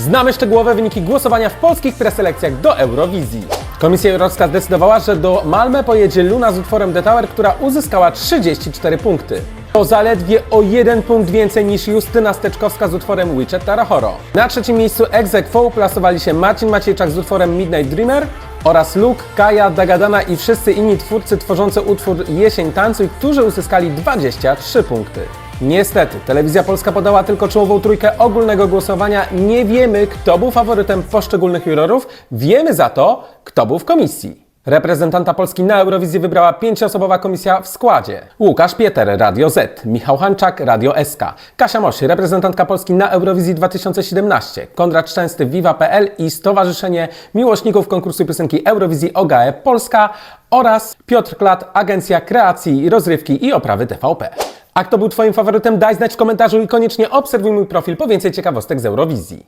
Znamy szczegółowe wyniki głosowania w polskich preselekcjach do Eurowizji. Komisja Jurorska zdecydowała, że do Malmę pojedzie Luna z utworem The Tower, która uzyskała 34 punkty. To zaledwie o jeden punkt więcej niż Justyna Steczkowska z utworem Witchet Tarahoro. Na trzecim miejscu ex aequo plasowali się Marcin Maciejczak z utworem Midnight Dreamer oraz Luke, Kaja, Dagadana i wszyscy inni twórcy tworzący utwór Jesień Tancuj, którzy uzyskali 23 punkty. Niestety, Telewizja Polska podała tylko czołową trójkę ogólnego głosowania. Nie wiemy, kto był faworytem poszczególnych jurorów, wiemy za to, kto był w komisji. Reprezentanta Polski na Eurowizji wybrała pięcioosobowa komisja w składzie. Łukasz Pieter, Radio Z, Michał Hanczak, Radio SK, Kasia Moś, reprezentantka Polski na Eurowizji 2017, Konrad Szczęsny, Viva.pl i Stowarzyszenie Miłośników Konkursu Piosenki Eurowizji OGAE Polska oraz Piotr Klat, Agencja Kreacji, Rozrywki i Oprawy TVP. A kto był Twoim faworytem? Daj znać w komentarzu i koniecznie obserwuj mój profil po więcej ciekawostek z Eurowizji.